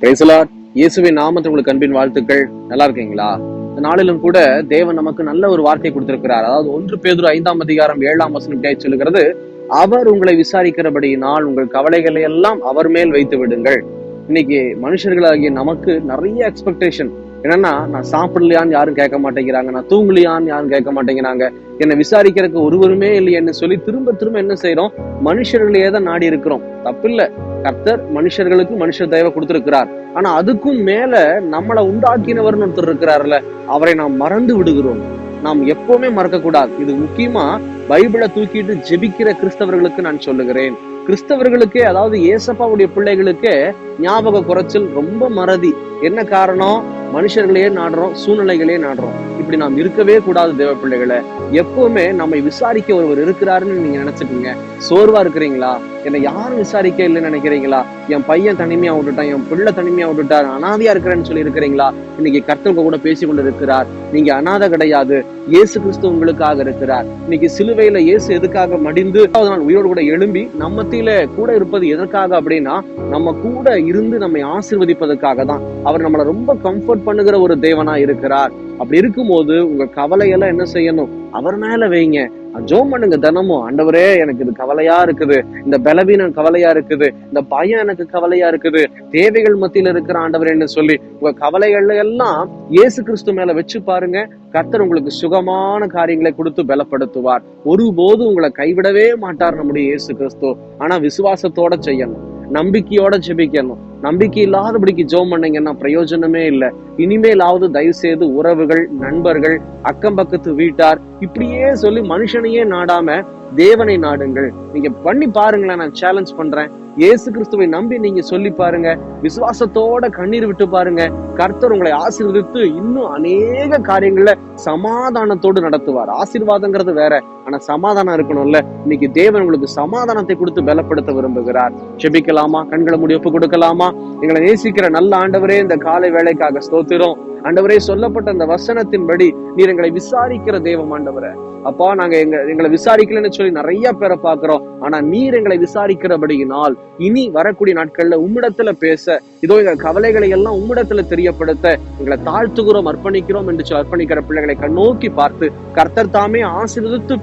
பிரைசலாட் இயேசுவின் நாமத்தில் உங்களுக்கு அன்பின் வாழ்த்துக்கள். நல்லா இருக்கீங்களா? இந்த நாளிலும் கூட தேவன் நமக்கு நல்ல ஒரு வார்த்தை கொடுத்திருக்கிறார். அதாவது ஒன்று பேதுரு ஐந்தாம் அதிகாரம் ஏழாம் வசனம் இப்படியாய் சொல்லுகிறது. அவர் உங்களை விசாரிக்கிறபடியினால் உங்கள் கவலைகளை எல்லாம் அவர் மேல் வைத்து விடுங்கள். இன்னைக்கு மனுஷர்களாகிய நமக்கு நிறைய எக்ஸ்பெக்டேஷன் என்னன்னா நான் சாப்பிடலையான்னு யாரும் கேட்க மாட்டேங்கிறாங்க. நான் தூங்கலையான்னு யாரும் கேட்க மாட்டேங்கிறாங்க. என்னை விசாரிக்கிறதுக்கு ஒருவருமே இல்லையேன்னு சொல்லி திரும்ப திரும்ப என்ன செய்யறோம் மனுஷர்களையே தான் நாடி இருக்கிறோம். தப்பில்ல. கர்த்தர் மனுஷர்களுக்கு மனுஷர் தயவை கொடுத்திருக்கிறார். ஆனா அதுக்கும் மேல நம்மளை உண்டாக்கினவர்னு ஒருத்தர் இருக்கிறார்ல அவரை நாம் மறந்து விடுகிறோம். நாம் எப்பவுமே மறக்க கூடாது இது முக்கியமா பைபிளை தூக்கிட்டு ஜெபிக்கிற கிறிஸ்தவர்களுக்கு நான் சொல்லுகிறேன். கிறிஸ்தவர்களுக்கே அதாவது ஏசப்பாவுடைய பிள்ளைகளுக்கே ஞாபக குறைச்சல் ரொம்ப மறதி. என்ன காரணம்? மனுஷர்களையே நாடுறோம் சூழ்நிலைகளையே நாடுறோம். இப்படி நாம் இருக்கவே கூடாது தேவ பிள்ளைகளை எப்பவுமே நம்மை விசாரிக்க ஒருவர் இருக்கிறாருன்னு நீங்க நினைச்சுக்கோங்க. சோர்வா இருக்கிறீங்களா? என்னை யாரும் விசாரிக்க இல்லைன்னு நினைக்கிறீங்களா? என் பையன் தனிமையா விட்டுட்டான் என் பிள்ளை தனிமையா விட்டுட்டார் அனாதையா இருக்கிறேன்னு சொல்லி இருக்கிறீங்களா? இன்னைக்கு கர்த்தர் கூட பேசி கொண்டு இருக்கிறார் நீங்க அனாதை கிடையாது இயேசு கிறிஸ்து உங்களுக்காக இருக்கிறார். இன்னைக்கு சிலுவையில இயேசு எதுக்காக மடிந்து நாள் உயிரோடு கூட எழும்பி நம்மத்தில கூட இருப்பது எதற்காக அப்படின்னா நம்ம கூட இருந்து நம்மை ஆசீர்வதிப்பதற்காக தான். அவர் நம்மளை ரொம்ப கம்ஃபர்ட் பண்ணுகிற ஒரு தேவனா இருக்கிறார். அப்படி இருக்கும்போது உங்க கவலையெல்லாம் என்ன செய்யணும்? அவர் மேல வைங்க. ஜோம் பண்ணுங்க தினமும். ஆண்டவரே எனக்கு இது கவலையா இருக்குது. இந்த பலவீனம் கவலையா இருக்குது. இந்த பயம் எனக்கு கவலையா இருக்குது. தேவைகள் மத்தியில இருக்கிற ஆண்டவரேன்னு சொல்லி உங்க கவலைகள்ல எல்லாம் இயேசு கிறிஸ்து மேல வச்சு பாருங்க. கர்த்தர் உங்களுக்கு சுகமான காரியங்களை கொடுத்து பலப்படுத்துவார். ஒருபோதும் உங்களை கைவிடவே மாட்டார் நம்முடைய இயேசு கிறிஸ்து. ஆனா விசுவாசத்தோட செய்யணும். நம்பிக்கையோட ஜெபிக்கணும். நம்பிக்கை இல்லாதபடிக்கு ஜோம் பண்ணீங்கன்னா பிரயோஜனமே இல்லை. இனிமேலாவது தயவு செய்து உறவுகள் நண்பர்கள் அக்கம் பக்கத்து வீட்டார் இப்படியே சொல்லி மனுஷனையே நாடாம தேவனை நாடுங்கள். நீங்க பண்ணி பாருங்களேன் நான் சேலஞ்ச் பண்றேன். இயேசு கிறிஸ்துவை நம்பி நீங்க சொல்லி பாருங்க. விசுவாசத்தோட கண்ணீர் விட்டு பாருங்க. கர்த்தர் உங்களை ஆசீர்வதித்து இன்னும் அநேக காரியங்கள்ல சமாதானத்தோடு நடத்துவார். ஆசீர்வாதங்கிறது வேற ஆனா சமாதானம் இருக்கணும்ல. இன்னைக்கு தேவன் உங்களுக்கு சமாதானத்தை கொடுத்து பலப்படுத்த விரும்புகிறார். செபிக்கலாமா கண்களை முடி ஒப்பு கொடுக்கலாமா? எங்களை நேசிக்கிற நல்ல ஆண்டவரே இந்த காலை வேலைக்காக ஸ்தோத்திரம். ஆண்டவரே சொல்லப்பட்ட அந்த வசனத்தின்படி நீர் எங்களை விசாரிக்கிற தெய்வம் ஆண்டவரே. அப்பா நாங்க எங்க எங்களை விசாரிக்கலன்னு சொல்லி நிறைய பேரை பாக்குறோம் ஆனா நீர் எங்களை விசாரிக்கிறபடியினால் இனி வரக்கூடிய நாட்கள்ல உம்மிடத்துல பேச இதோ எங்க கவலைகளை எல்லாம் உம்மிடத்துல தெரியப்படுத்த எங்களை தாழ்த்துகிறோம் அர்ப்பணிக்கிறோம் என்று சொல்லி அர்ப்பணிக்கிற பிள்ளைகளை கண்ணோக்கி பார்த்து கர்த்தர் தாமே ஆசீர்வதித்து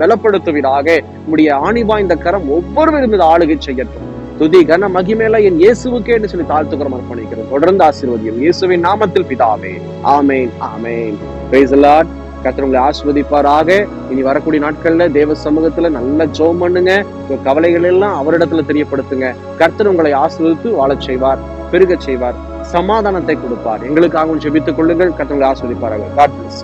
பலப்படுத்துவீராக. உடைய ஆணிபா இந்த கரம் ஒவ்வொருவரும் இதை ஆளுகை செய்யட்டும். துதி கன மகிமேல என் இயேசுவுக்கே என்று சொல்லி தாழ்த்துக்கிறோம் அர்ப்பணிக்கிறோம். தொடர்ந்து ஆசீர்வதியும். இயேசுவின் நாமத்தில் பிதாவே. ஆமேன் ஆமேன். பிரைஸ் லார்ட் உங்களை ஆஸ்வதிப்பாராக இனி வரக்கூடிய நாட்கள்ல தேவ சமூகத்துல நல்ல ஜோம் பண்ணுங்க. உங்க கவலைகள் எல்லாம் அவரிடத்துல தெரியப்படுத்துங்க. கர்த்தர் உங்களை ஆஸ்வதித்து வாழச் செய்வார் பெருகச் செய்வார் சமாதானத்தை கொடுப்பார். எங்களுக்காகவும் ஜெபித்துக் கொள்ளுங்கள். கர்த்தர் உங்களை ஆஸ்வதிப்பாராக காட் பிளஸ்